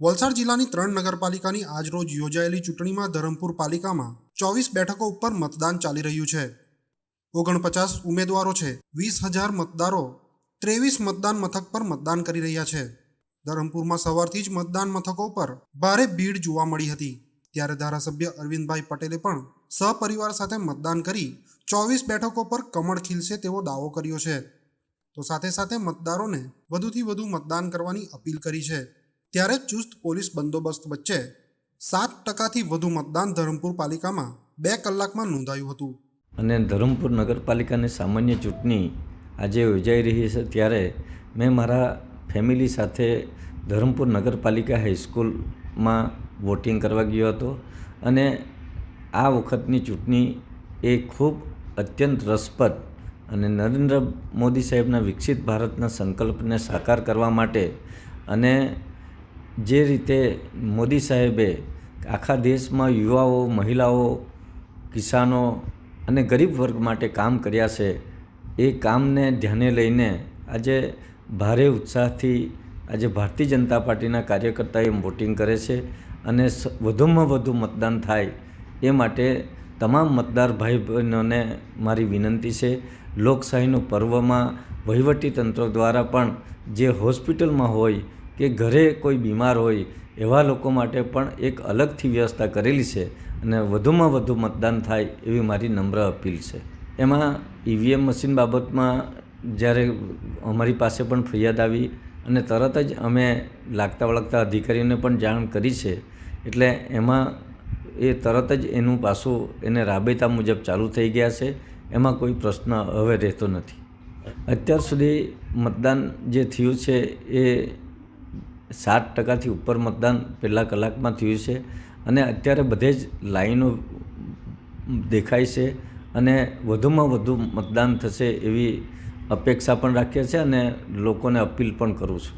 વલસાડ જિલ્લાની ત્રણ નગરપાલિકાની આજરોજ યોજાયેલી ચૂંટણીમાં ધરમપુર પાલિકામાં ચોવીસ બેઠકો ઉપર મતદાન ચાલી રહ્યું છે. ઓગણપચાસ ઉમેદવારો છે, વીસ હજાર મતદારો, ત્રેવીસ મતદાન મથક પર મતદાન કરી રહ્યા છે. ધરમપુરમાં સવારથી જ મતદાન મથકો પર ભારે ભીડ જોવા મળી હતી. ત્યારે ધારાસભ્ય અરવિંદભાઈ પટેલે પણ સહપરિવાર સાથે મતદાન કરી ચોવીસ બેઠકો પર કમળ ખીલશે તેવો દાવો કર્યો છે. તો સાથે સાથે મતદારોને વધુથી વધુ મતદાન કરવાની અપીલ કરી છે. ત્યારે ચુસ્ત પોલીસ બંદોબસ્ત વચ્ચે સાત ટકાથી વધુ મતદાન ધરમપુર પાલિકામાં બે કલાકમાં નોંધાયું હતું. અને ધરમપુર નગરપાલિકાની સામાન્ય ચૂંટણી આજે યોજાઈ રહી છે ત્યારે મેં મારા ફેમિલી સાથે ધરમપુર નગરપાલિકા હાઈસ્કૂલમાં વોટિંગ કરવા ગયો હતો અને આ વખતની ચૂંટણી એ ખૂબ અત્યંત રસપ્રદ અને નરેન્દ્ર મોદી સાહેબના વિકસિત ભારતના સંકલ્પને સાકાર કરવા માટે અને જે રીતે મોદી સાહેબે આખા દેશમાં યુવાઓ, મહિલાઓ, કિસાનો અને ગરીબ વર્ગ માટે કામ કર્યા છે, એ કામને ધ્યાને લઈને આજે ભારે ઉત્સાહથી આજે ભારતીય જનતા પાર્ટીના કાર્યકર્તાએ વોટિંગ કરે છે અને વધુમાં વધુ મતદાન થાય એ માટે તમામ મતદાર ભાઈ બહેનોને મારી વિનંતી છે. લોકશાહીનું પર્વમાં વહીવટી તંત્ર દ્વારા પણ જે હોસ્પિટલમાં હોય કે ઘરે કોઈ બીમાર હોય એવા લોકો માટે પણ એક અલગથી વ્યવસ્થા કરેલી છે અને વધુમાં વધુ મતદાન થાય એવી મારી નમ્ર અપીલ છે. એમાં ઈવીએમ મશીન બાબતમાં જ્યારે અમારી પાસે પણ ફરિયાદ આવી અને તરત જ અમે લાગતા વળગતા અધિકારીઓને પણ જાણ કરી છે, એટલે એમાં એ તરત જ એનું પાછું એને રાબેતા મુજબ ચાલુ થઈ ગયા છે, એમાં કોઈ પ્રશ્ન હવે રહેતો નથી. અત્યાર સુધી મતદાન જે થયું છે એ સાત ટકાથી ઉપર મતદાન પહેલાં કલાકમાં થયું છે અને અત્યારે બધે જ લાઈનો દેખાય છે અને વધુમાં વધુ મતદાન થશે એવી અપેક્ષા પણ રાખીએ છીએ અને લોકોને અપીલ પણ કરું છું.